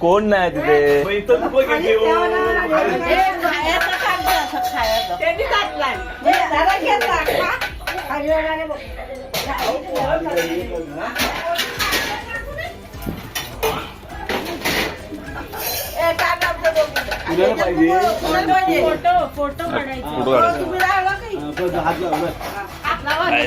कोण नाही तिथे? तुला पाहिजे. फोटो फोटो काढायचे. फोटो काढायचा. हात लाव बाय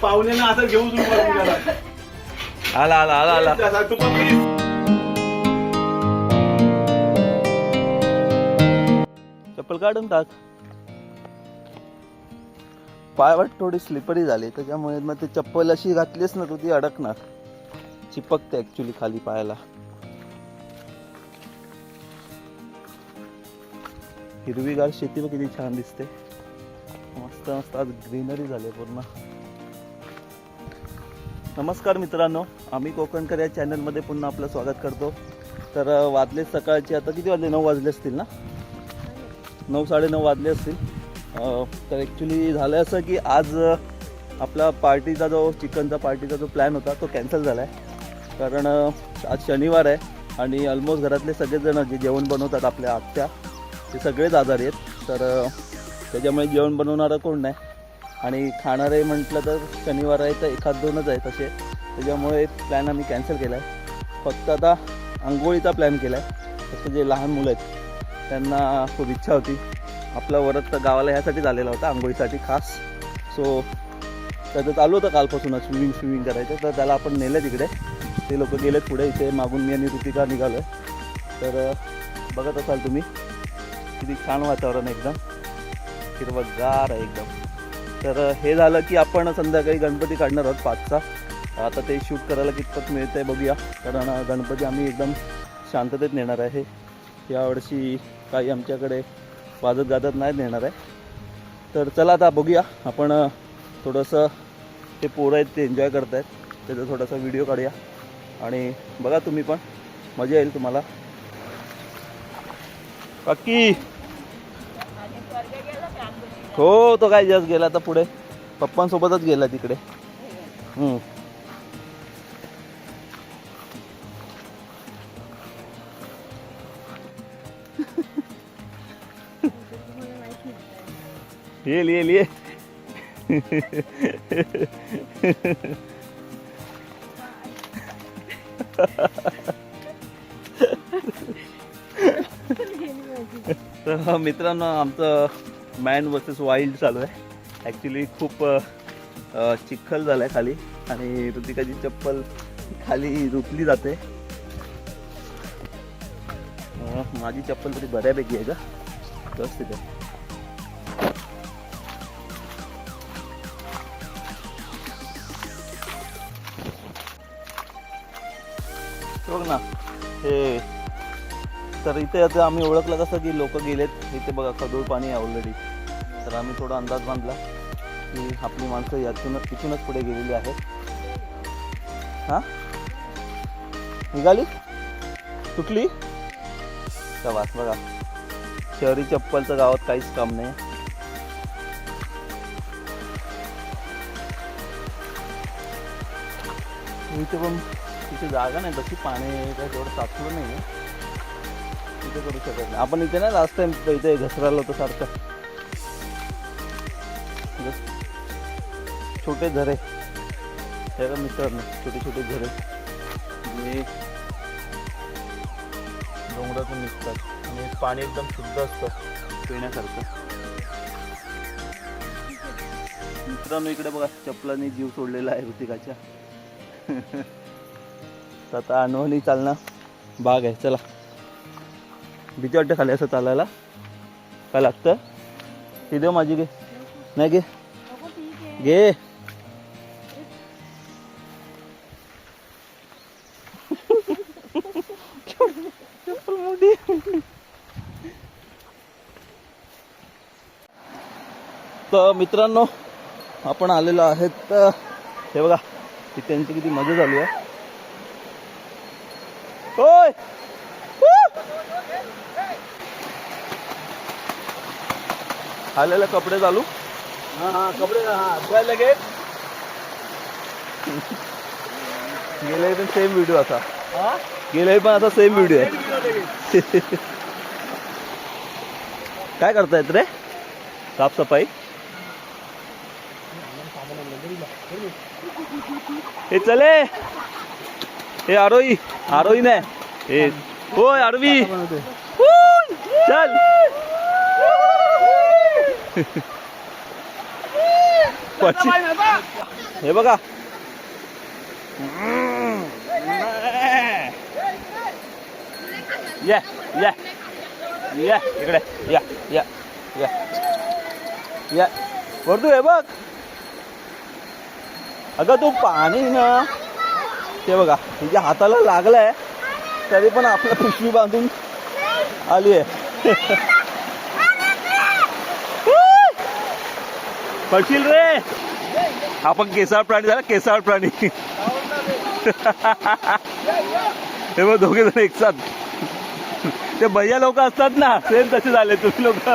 पाहुण्यांना असं घेऊन आला आला आला आला. चप्पल काढून टाक. पायवाट थोडी स्लिपरी झाली त्याच्यामुळे मग ते चप्पल अशी घातलीस ना तू ती अडकणार. चिपकते ऍक्च्युली खाली पायाला. हिरवीगार शेती बघ किती छान दिसते. मस्त मस्त आज ग्रीनरी झाली पूर्ण. नमस्कार मित्रांनो आम्ही कोकणकर या चॅनलमध्ये पुन्हा आपलं स्वागत करतो. तर वाजले सकाळचे आता किती वाजले? नऊ वाजले असतील ना? नऊ साडेनऊ वाजले असतील. तर ॲक्च्युली झालं असं की आज आपला पार्टीचा जो चिकनचा पार्टीचा जो प्लॅन होता तो कॅन्सल झाला आहे कारण आज शनिवार आहे आणि ऑलमोस्ट घरातले सगळेजण जे जेवण बनवतात आपल्या आत्या ते सगळेच आजारी आहेत. तर त्याच्यामुळे जेवण बनवणारं कोण नाही. आणि खाणारे म्हटलं तर शनिवार आहे तर एखाद दोनच आहे तसे त्याच्यामुळे प्लॅन आम्ही कॅन्सल केला आहे फक्त आता आंघोळीचा प्लॅन केला आहे फक्त जे लहान मुलं आहेत त्यांना खूप इच्छा होती. आपला वरत तर गावाला ह्यासाठीच आलेला होता आंघोळीसाठी खास. सो त्याचं चालू होतं कालपासूनच स्विमिंग स्विमिंग करायचं. तर त्याला आपण नेलं तिकडे ते लोक गेलेत पुढे इथे मागून मी आणि ऋतिका निघालो आहे तर बघत असाल तुम्ही किती छान वातावरण एकदम. हिरवगार आहे एकदम. तर हे झालं की आपण संध्याकाळी गणपती काढणार आहोत पाचचा. आता ते शूट करायला कितपत मिळतं आहे बघूया. कारण गणपती आम्ही एकदम शांततेत नेणार आहे. यावर्षी काही आमच्याकडे वाजत गाजत नाही नेणार आहे. तर चला आता बघूया. आपण थोडंसं ते पोरं आहेत ते एन्जॉय करत आहेत त्याचा थोडासा व्हिडिओ काढूया. आणि बघा तुम्ही पण. मजा येईल तुम्हाला. बाकी हो तो काय जस्ट गेला आता पुढे. पप्पांसोबतच गेला तिकडे. येल येल ये तर मित्रांनो आमचं मॅन वर्सेस वाईल्ड चालू आहे. ॲक्च्युली खूप चिखल झाला आहे खाली. आणि ऋतिकाची चप्पल खाली रुतली जाते. माझी चप्पल तरी बऱ्यापैकी आहे का तिथे. बघ ना हे तर इथे आता आम्ही ओळखलं कसं की लोक गेलेत. इथे बघा खदूळ पाणी आहे ऑलरेडी तर आम्ही थोडा अंदाज बांधला की आपली माणसं यातूनच इथूनच पुढे गेलेली आहेत. हां? निघाली? तुटली वास बघा. शहरी चप्पलचं गावात काहीच काम नाही. इथे पण तिथे जागा नाही तशी पाणी काय तेवढं साचलं नाही तिथे करू शकत नाही. आपण इथे ना लास्ट टाइम इथे घसरायला होतं सारखं. छोटे झरे. त्याला मित्रांनो छोटे छोटे झरे. जे डोंगरातून निघतात. आणि पाणी एकदम शुद्ध असतं पिण्यासारखं. मित्रांनो इकडे बघा चपलाने जीव सोडलेला आहे ऋतिकाच्या. तर आता अनवणी चालणं भाग आहे चला. भीती वाटते खाली असं चालायला. काय लागतं? ती देऊ माझी घे. नाही घे. घे. तर मित्रांनो आपण आलेलो आहेत. तर हे बघा त्यांची किती मजा चालू आहे होय आलेले कपडे चालू? हा हा कपडे हा गेले पण सेम व्हिडिओ असा हा? गेले पण आता सेम व्हिडिओ आहे. काय करतायत रे? साफसफाई? हे चले. हे आरोही आरोही नाही हे होय आरवी. चल. हे बघा. या या. या इकडे. या या या. या. वरतू हे बघ. अगं तू पाणी ना ते बघा तिच्या हाताला लागलंय तरी पण आपलं पिशवी बांधून आली आहे पडशील रे. आपण केसाळ प्राणी झाला केसाळ प्राणी. हे मग दोघे जण एक साथ ते भैया लोक असतात ना सेम तसे झाले तुम्ही लोक.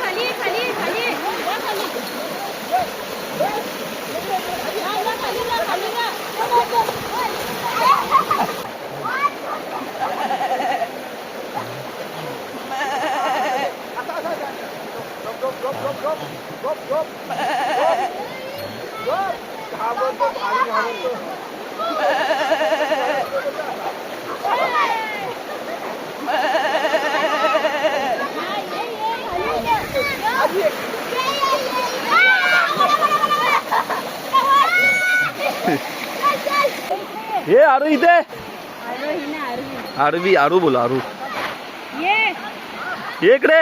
खाली खाली ये, खाली ये. वा खाली. हा, आरू इथे. आरवी आरू बोला आरू. ये. इकडे.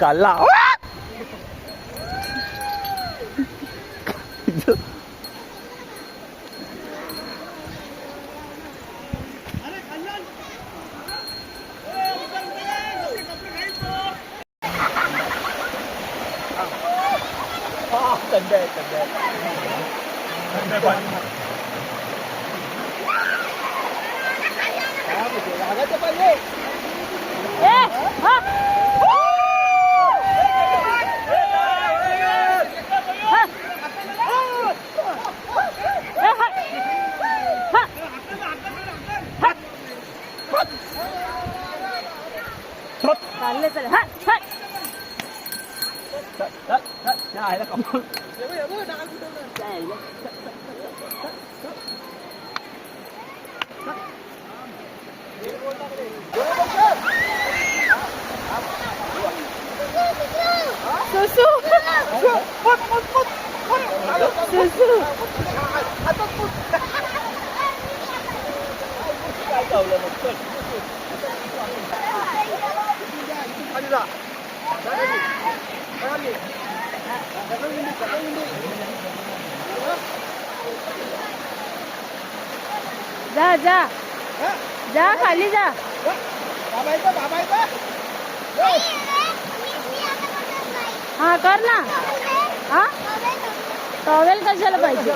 काढला ए, हा. हा. ए, हा. हा. चालले चालले हा, हा. सुसू सुसू खाली जा. जा खाली. जा खाली. जा जा. जा खाली जा. बाबायचं बाबायचं हा कर ना. हा? टॉवेल कशाला पाहिजे?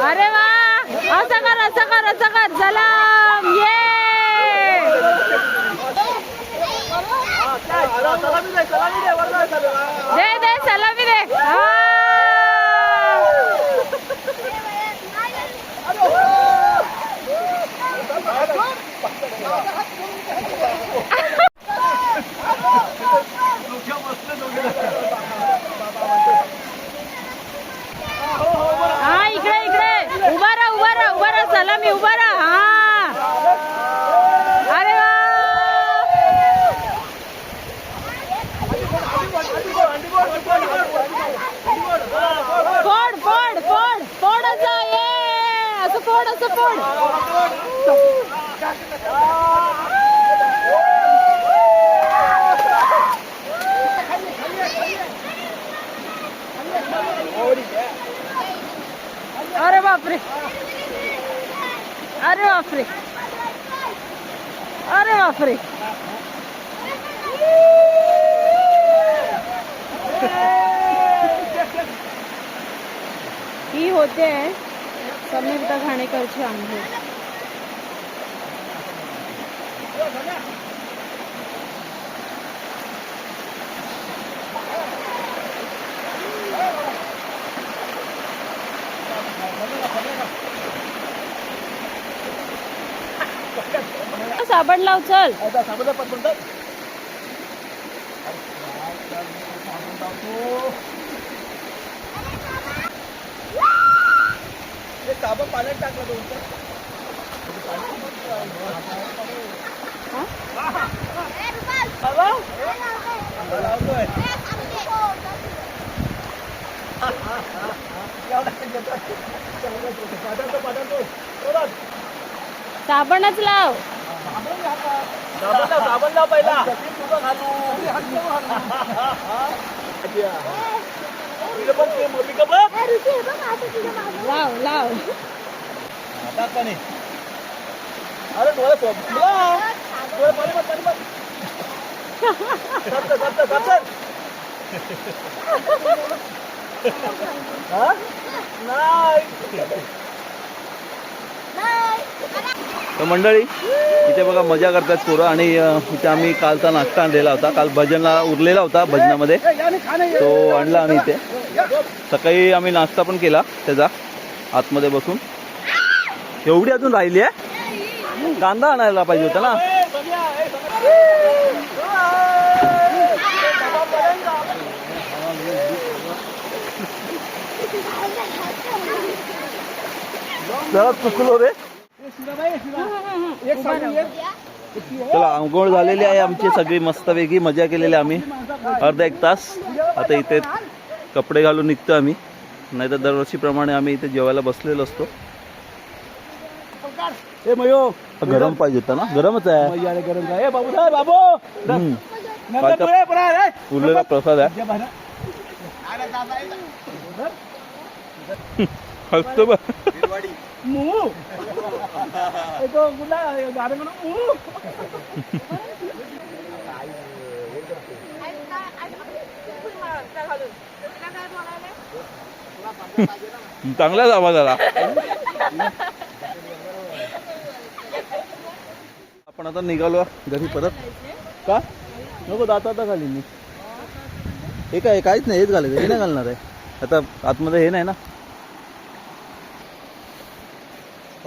अरे वा! असं कर असं कर असं कर. सलाम ये! दे Yeah. ही होते समीरता घाणेकरची आंघोळ. साबण लाव चल. साबण पण म्हणतात ते साबण पाण्यात टाकलं परत साबणच लाव साबण लाव साबण लाव पहिला तुझं घालू तुझं पण ते मोठी का बघ लाव लाव टाक पाणी अरे डोळे सोडला डोळे पाणी तर मंडळी इथे बघा मजा करतात पोरं आणि इथे आम्ही कालचा नाश्ता आणलेला होता. काल भजनला उरलेला होता भजनामध्ये. तो आणला आम्ही इथे. सकाळी आम्ही नाश्ता पण केला त्याचा आतमध्ये बसून. एवढी अजून राहिली आहे? कांदा आणायला पाहिजे होता ना? जरा चुकलो रे. चला आंघोळ झालेली आहे आमची सगळी मस्तपैकी मजा केलेली आम्ही. अर्धा एक तास. आता इथे कपडे घालून निघतो आम्ही. नाही तर दरवर्षीप्रमाणे आम्ही इथे जेवायला बसलेलो असतो. ए मयो. गरम पाहिजे होता ना? गरमच आहे. मैयाला गरम बाबू बाबू. धर. हम्म. नंतर चांगलाच आवाज आला आपण आता निघालो घरी परत. का? नको दाता आता खाली मी. हे काय काहीच नाही हेच घालायचं हे नाही घालणार आहे. आता आतमध्ये हे नाही ना?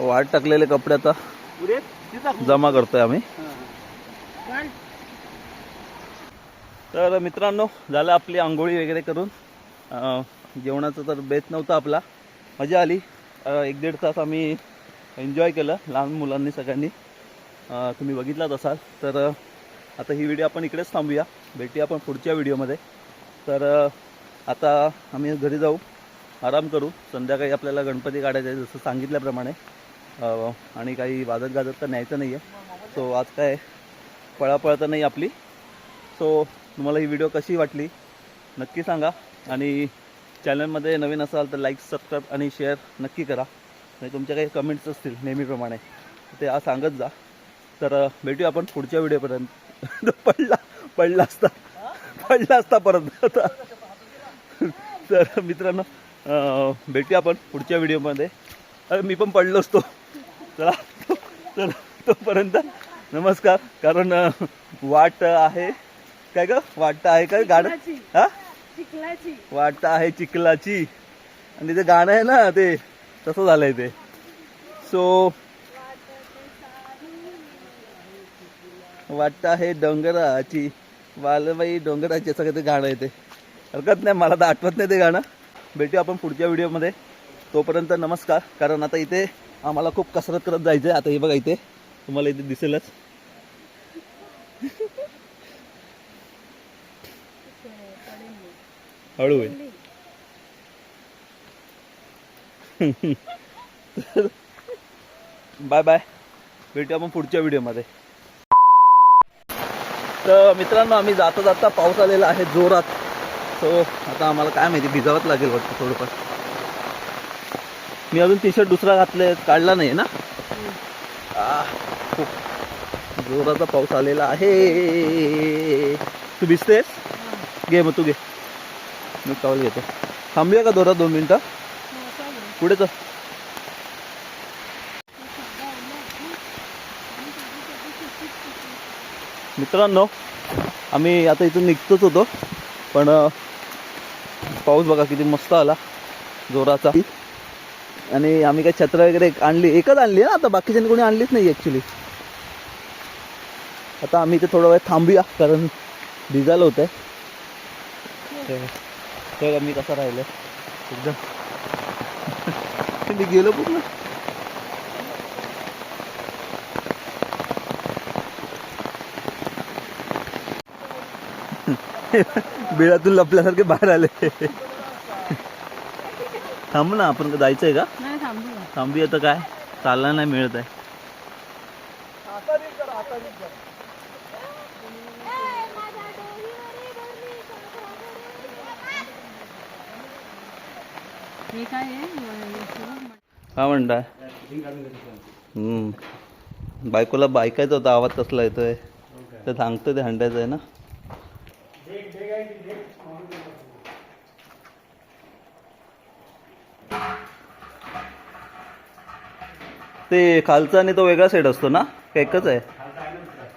वाट टाकलेले कपडे आता. जमा करतोय आम्ही. तर मित्रांनो झालं आपली आंघोळी वगैरे करून. जेवणाचा तर बेत नव्हता आपला. मजा आली. एक दीड तास आम्ही एन्जॉय केलं लहान मुलांनी सगळ्यांनी. तुम्ही बघितलाच असाल. तर आता ही व्हिडिओ आपण इकडेच थांबूया. भेटूया आपण पुढच्या व्हिडिओमध्ये तर आता आम्ही घरी जाऊ. आराम करू. संध्याकाळी आपल्याला गणपती काढायचे आहे जसं सांगितल्याप्रमाणे. आणि काही वाजत गाजत तर न्यायचं नाही आहे सो आज काय पळापळ तर नाही आपली. सो तुम्हाला ही व्हिडिओ कशी वाटली? नक्की सांगा. आणि चॅनलमध्ये नवीन असाल तर लाईक सबस्क्राईब आणि शेअर नक्की करा. आणि तुमच्या काही कमेंट्स असतील नेहमीप्रमाणे ते आज सांगत जा. तर भेटूया आपण पुढच्या व्हिडिओपर्यंत पडला पडला असता. पडला असता परत. आता तर मित्रांनो भेटूया आपण पुढच्या व्हिडिओमध्ये अरे मी पण पडलो असतो. चला. चला. तोपर्यंत नमस्कार. कारण वाट आहे. काय ग? वाट आहे काय गाणं? हा? चिखलाची. वाट आहे चिखलाची. आणि ते गाणं आहे ना ते तसं झालंय ते. सो वाट आहे डोंगराची. वालबाई डोंगराची. सगळं ते गाणं आहे ते. हरकत नाही. मला तर आठवत नाही ते गाणं. भेटूया आपण पुढच्या व्हिडिओमध्ये तोपर्यंत नमस्कार. कारण आता इथे आम्हाला खूप कसरत करत जायचं आहे आता हे बघा इथे. तुम्हाला इथे दिसेलच. हळू होईल. Bye bye. भेटूया आपण पुढच्या व्हिडिओमध्ये. तर मित्रांनो आम्ही जाता जाता पाऊस आलेला आहे जोरात. सो आता आम्हाला काय माहिती भिजावंच लागेल वाटतं थोडंफार. मी अजून टी शर्ट दुसरा घातले काढला नाही ना? खूप हो. जोराचा पाऊस आलेला आहे. तू भिजतेस? घे मग तू घे. मी कावल घेतो. थांबूया का दोरा दोन मिनटं? पुढे चल. मित्रांनो आम्ही आता इथून निघतोच होतो पण पाऊस बघा किती मस्त आला जोराचा. आणि आम्ही काही छत्र वगैरे आणली एकच आणली ना आता बाकीच्यांनी कोणी आणलीच नाही ॲक्च्युली आता आम्ही इथे थोडा वेळ थांबूया कारण भिजायला होत आहे तर मी कसा राहिलं? एकदम. मी गेलो पूर्ण. बिळातून लपल्यासारखे बाहेर आले. थांब ना आपण जायचंय का? नाही थांबू. थांबूया तर काय? चालला नाही मिळत आहे. काय आहे? म्हणताय? हम्म. बायकोला बायकायचा होता आवाज कसला येतोय. ते सांगतं ते हंडायचं आहे ना? ते खालचा आणि तो वेगळा सेट असतो ना? का एकच आहे?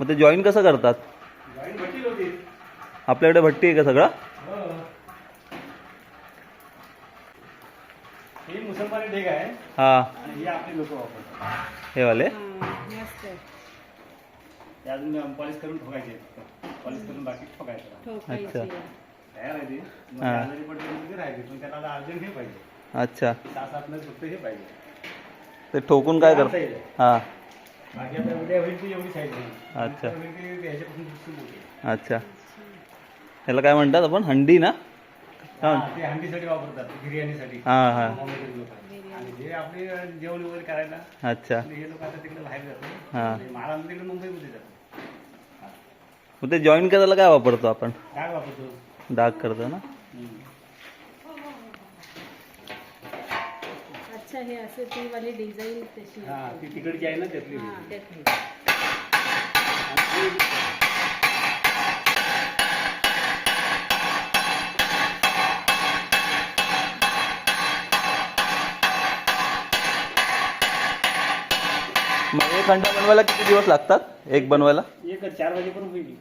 मग ते जॉईन कसं करतात? आपल्याकडे भट्टी आहे का सगळा? ही मुसलमानी ढेग आहे. हा. आणि ही आपली लोक वापरतात. हे वाले? मस्त आहे. ते अजून पॉलिश करून ठोकायचे पॉलिश करून बाकी ठोकायचं ठोकायची अच्छा. पण त्याला अर्जंट हे पाहिजे. अच्छा. फक्त हे पाहिजे. ते ठोकून काय आहे. हा. बाकी आता उद्या होईल ती एवढी साईज नाही. अच्छा. नंतर होईल ती ह्याच्यापासून दुसरी मोठी. अच्छा. ह्याला काय म्हणतात आपण? हंडी ना? हा, ते हंडीसाठी वापरतात बिर्याणीसाठी. हा हा. मुंबईतील लोक आणि जे आपले जेवण वगैरे करायला अच्छा. हे लोक आता तिकडे बाहेर जातात. हा. महाराष्ट्र तिकडे मुंबईमध्ये जातात. मग ते जॉईन करायला काय वापरतो आपण? काय वापरतो. डाग करतो ना? अच्छा हे असं ती वाली डिझाईन तशी हा ती तिकडची आहे ना त्यातली हा, त्यातली. मग एक अंडा बनवायला किती दिवस लागतात? एक बनवायला? एक चार वाजेपर्यंत होईल.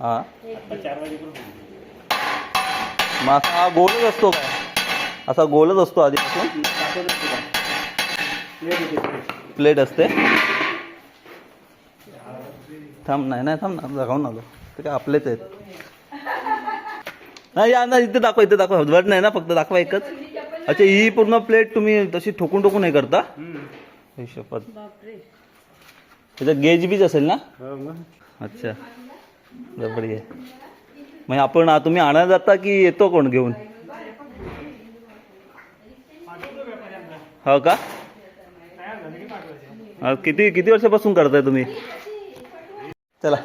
हा. आता चार वाजेपर्यंत होईल. मग असा हा गोलच असतो काय? असा गोलच असतो आधीपासून. प्लेट असते. थांब नाही नाही थांब ना जागावून आलो. ते काय आपलेच आहेत. नाही या ना इथे दाखवा इथे दाखवा. वर नाही ना फक्त दाखवा एकच. अच्छा ही पूर्ण प्लेट तुम्ही तशी ठोकून ठोकून हे करता. हे बापरे त्याचं गेज बीज असेल ना? हो. अच्छा. जबरी आहे मग आपण तुम्ही आणायला जाता की येतो कोण घेऊन? हो का? किती किती वर्षापासून करताय तुम्ही? चला.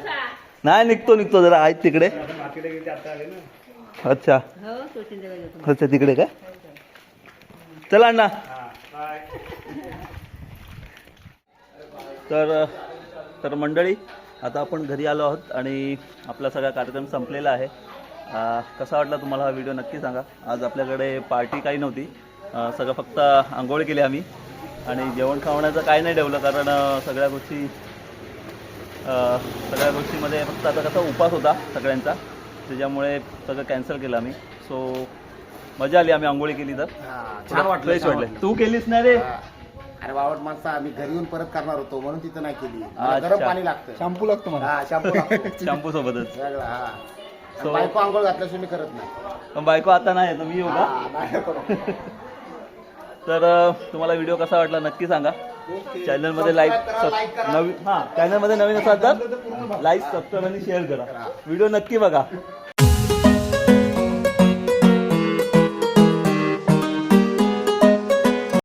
नाही निघतो निघतो जरा. आहेत तिकडे. अच्छा. अच्छा तिकडे काय चला अण्णा. तर तर मंडळी आता आपण घरी आलो आहोत आणि आपला सगळा कार्यक्रम संपलेला आहे. कसा वाटला तुम्हाला हा व्हिडिओ? नक्की सांगा. आज आपल्याकडे पार्टी काही नव्हती. सगळं फक्त आंघोळ केली आम्ही. आणि जेवण खावण्याचं काय नाही ठेवलं कारण सगळ्या गोष्टी अं, सगळ्या गोष्टीमध्ये फक्त आता कसा उपास होता सगळ्यांचा. त्याच्यामुळे सगळं कॅन्सल केलं आम्ही. सो मजा आली आम्ही आंघोळी केली तर. छान वाटलं वाटलं. तू केलीस ना रे? हा. अरे बावट माणसं आम्ही घरी येऊन परत करणार होतो म्हणून तिथं नाही केली. गरम पाणी लागतं शॅम्पू लागतो मला. हा शॅम्पू शॅम्पू सोबतच. हा. बायको आंघोळ घातल्याशिवाय मी करत नाही. पण बायको आता नाही आहे, तर मी येऊ का. तर तुम्हाला व्हिडिओ कसा वाटला नक्की सांगा. चॅनलमध्ये लाईक. नवीन हां चॅनलमध्ये नवीन असाल तर लाईक सबस्क्राईब आणि शेअर करा. व्हिडिओ नक्की बघा.